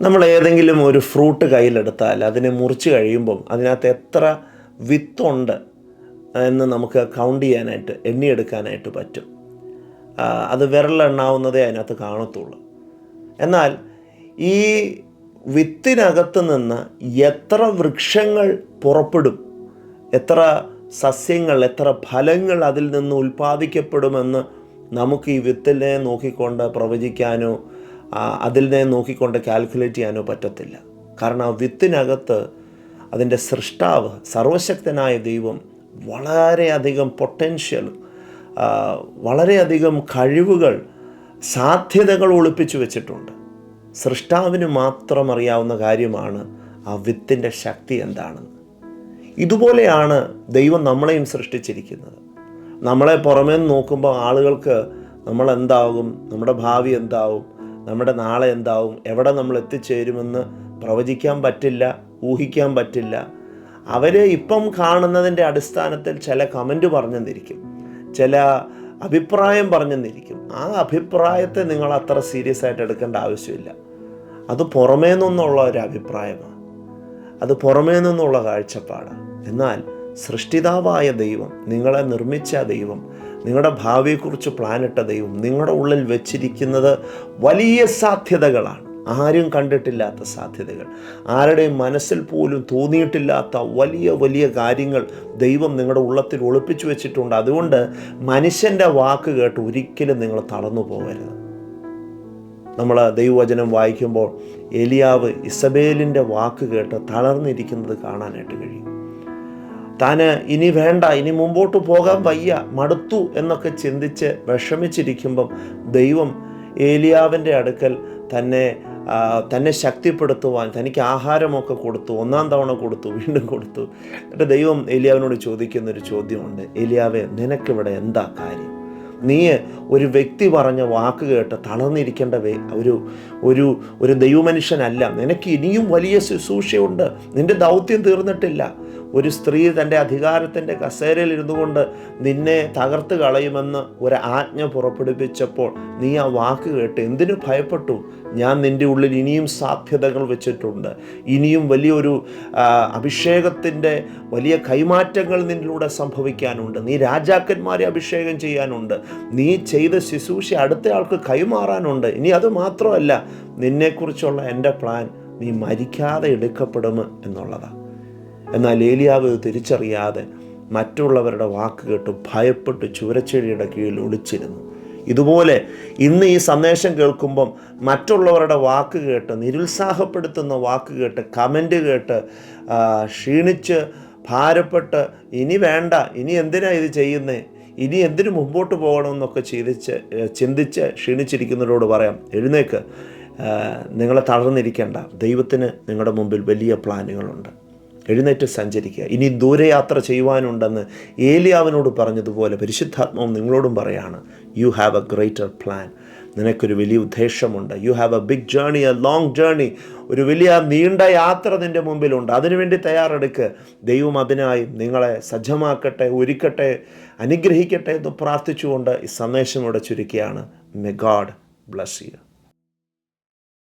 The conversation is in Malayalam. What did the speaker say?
നമ്മൾ ഏതെങ്കിലും ഒരു ഫ്രൂട്ട് കയ്യിലെടുത്താൽ അതിനെ മുറിച്ച് കഴിയുമ്പം അതിനകത്ത് എത്ര വിത്തുണ്ട് എന്ന് നമുക്ക് കൗണ്ട് ചെയ്യാനായിട്ട് എണ്ണിയെടുക്കാനായിട്ട് പറ്റും. അത് വിരലെണ്ണാവുന്നതേ അതിനകത്ത് കാണത്തുള്ളൂ. എന്നാൽ ഈ വിത്തിനകത്ത് നിന്ന് എത്ര വൃക്ഷങ്ങൾ പുറപ്പെടും എത്ര സസ്യങ്ങൾ എത്ര ഫലങ്ങൾ അതിൽ നിന്ന് ഉൽപ്പാദിക്കപ്പെടുമെന്ന് നമുക്ക് ഈ വിത്തിനെ നോക്കിക്കൊണ്ട് പ്രവചിക്കാനോ ആ, നിന്ന് നോക്കിക്കൊണ്ട് കാൽക്കുലേറ്റ് ചെയ്യാനോ പറ്റത്തില്ല. കാരണം ആ വിത്തിനകത്ത് അതിന്റെ സൃഷ്ടാവ് സർവശക്തനായ ദൈവം വളരെയധികം പൊട്ടൻഷ്യൽ വളരെയധികം കഴിവുകൾ സാധ്യതകൾ ഒളിപ്പിച്ചു വെച്ചിട്ടുണ്ട്. സൃഷ്ടാവിന് മാത്രം അറിയാവുന്ന കാര്യമാണ് ആ വിത്തിന്റെ ശക്തി എന്താണെന്ന് ഇതുപോലെയാണ് ദൈവം നമ്മളെയും സൃഷ്ടിച്ചിരിക്കുന്നത്. നമ്മളെ പുറമേ നോക്കുമ്പോൾ ആളുകൾക്ക് നമ്മൾ എന്താകും നമ്മുടെ ഭാവി എന്താവും നമ്മുടെ നാളെ എന്താവും? എവിടെ നമ്മൾ എത്തിച്ചേരുമെന്ന് പ്രവചിക്കാൻ പറ്റില്ല ഊഹിക്കാൻ പറ്റില്ല. അവർ ഇപ്പം കാണുന്നതിന്റെ അടിസ്ഥാനത്തിൽ ചില കമന്റ് പറഞ്ഞെന്നിരിക്കും. ചില അഭിപ്രായം പറഞ്ഞെന്നിരിക്കും. ആ അഭിപ്രായത്തെ നിങ്ങൾ അത്ര സീരിയസ് ആയിട്ട് എടുക്കേണ്ട ആവശ്യമില്ല. അത് പുറമേ നിന്നുള്ള ഒരു അഭിപ്രായമാണ്. അത് പുറമേ നിന്നുള്ള കാഴ്ചപ്പാടാണ്. എന്നാൽ സൃഷ്ടിതാവായ ദൈവം നിങ്ങളെ നിർമ്മിച്ച ദൈവം നിങ്ങളുടെ ഭാവിയെക്കുറിച്ച് പ്ലാനിട്ട ദൈവം നിങ്ങളുടെ ഉള്ളിൽ വെച്ചിരിക്കുന്നത് വലിയ സാധ്യതകളാണ്. ആരും കണ്ടിട്ടില്ലാത്ത സാധ്യതകൾ. ആരുടെയും മനസ്സിൽ പോലും തോന്നിയിട്ടില്ലാത്ത വലിയ വലിയ കാര്യങ്ങൾ ദൈവം നിങ്ങളുടെ ഉള്ളത്തിൽ ഒളിപ്പിച്ചു വെച്ചിട്ടുണ്ട്. അതുകൊണ്ട് മനുഷ്യന്റെ വാക്ക് കേട്ട് ഒരിക്കലും നിങ്ങൾ തളർന്നു പോകരുത്. നമ്മൾ ദൈവവചനം വായിക്കുമ്പോൾ എലിയാവ് ഇസബേലിന്റെ വാക്ക് കേട്ട് തളർന്നിരിക്കുന്നത് കാണാനായിട്ട് കഴിയും. താന് ഇനി വേണ്ട ഇനി മുമ്പോട്ട് പോകാൻ വയ്യ മടുത്തു എന്നൊക്കെ ചിന്തിച്ച് വിഷമിച്ചിരിക്കുമ്പം ദൈവം ഏലിയാവിന്റെ അടുക്കൽ തന്നെ തന്നെ ശക്തിപ്പെടുത്തുവാൻ തനിക്ക് ആഹാരമൊക്കെ കൊടുത്തു ഒന്നാം തവണ കൊടുത്തു വീണ്ടും കൊടുത്തു. എന്നിട്ട് ദൈവം ഏലിയാവിനോട് ചോദിക്കുന്നൊരു ചോദ്യമുണ്ട്. ഏലിയാവെ നിനക്കിവിടെ എന്താ കാര്യം? നീ ഒരു വ്യക്തി പറഞ്ഞ വാക്ക് കേട്ട് തളർന്നിരിക്കേണ്ട ഒരു ഒരു ഒരു ദൈവമനുഷ്യനല്ല. നിനക്ക് ഇനിയും വലിയ ശുശ്രൂഷയുണ്ട്. നിന്റെ ദൗത്യം തീർന്നിട്ടില്ല. ഒരു സ്ത്രീ തന്റെ അധികാരത്തിന്റെ കസേരയിൽ ഇരുന്നു കൊണ്ട് നിന്നെ തകർത്ത് കളയുമെന്ന് ഒരു ആജ്ഞ പുറപ്പെടുവിച്ചപ്പോൾ നീ ആ വാക്ക് കേട്ട് എന്തിനു ഭയപ്പെട്ടു? ഞാൻ നിന്റെ ഉള്ളിൽ ഇനിയും സാധ്യതകൾ വെച്ചിട്ടുണ്ട്. ഇനിയും വലിയൊരു അഭിഷേകത്തിന്റെ വലിയ കൈമാറ്റങ്ങൾ നിന്നിലൂടെ സംഭവിക്കാനുണ്ട്. നീ രാജാക്കന്മാരെ അഭിഷേകം ചെയ്യാനുണ്ട്. നീ ചെയ്ത ശുശ്രൂഷ അടുത്തയാൾക്ക് കൈമാറാനുണ്ട്. ഇനി അത് മാത്രമല്ല നിന്നെക്കുറിച്ചുള്ള എന്റെ പ്ലാൻ നീ മരിക്കാതെ എടുക്കപ്പെടും എന്നുള്ളതാണ്. എന്നാൽ ഏലിയാവ് തിരിച്ചറിയാതെ മറ്റുള്ളവരുടെ വാക്ക് കേട്ട് ഭയപ്പെട്ട് ചുരച്ചെടിയുടെ കീഴിൽ ഒളിച്ചിരുന്നു. ഇതുപോലെ ഇന്ന് ഈ സന്ദേശം കേൾക്കുമ്പം മറ്റുള്ളവരുടെ വാക്ക് കേട്ട് നിരുത്സാഹപ്പെടുത്തുന്ന വാക്ക് കേട്ട് കമന്റ് കേട്ട് ക്ഷീണിച്ച് ഭാരപ്പെട്ട് ഇനി വേണ്ട ഇനി എന്തിനാണ് ഇത് ചെയ്യുന്നേ? ഇനി എന്തിനു മുമ്പോട്ട് പോകണമെന്നൊക്കെ ചിന്തിച്ച് ചിന്തിച്ച് ക്ഷീണിച്ചിരിക്കുന്നവരോട് പറയാം എഴുന്നേക്ക്. നിങ്ങളെ തളർന്നിരിക്കേണ്ട. ദൈവത്തിന് നിങ്ങളുടെ മുമ്പിൽ വലിയ പ്ലാനുകളുണ്ട്. എഴുന്നേറ്റ് സഞ്ചരിക്കുക. ഇനി ദൂരയാത്ര ചെയ്യുവാനുണ്ടെന്ന് ഏലിയാവിനോട് പറഞ്ഞതുപോലെ പരിശുദ്ധാത്മാവും നിങ്ങളോടും പറയാണ് you have a greater plan നിനക്കൊരു വലിയ ഉദ്ദേശമുണ്ട്. You have a big journey a long journey ഒരു വലിയ നീണ്ട യാത്ര നിന്റെ മുമ്പിലുണ്ട്. അതിനുവേണ്ടി തയ്യാറെടുക്കുക ദൈവം അതിനായി നിങ്ങളെ സജ്ജമാക്കട്ടെ ഒരുക്കട്ടെ അനുഗ്രഹിക്കട്ടെ എന്ന് പ്രാർത്ഥിച്ചുകൊണ്ട് ഈ സന്ദേശം ഇവിടെ ചുരുക്കിയാണ്. മെ ഗാഡ് ബ്ലസ് യു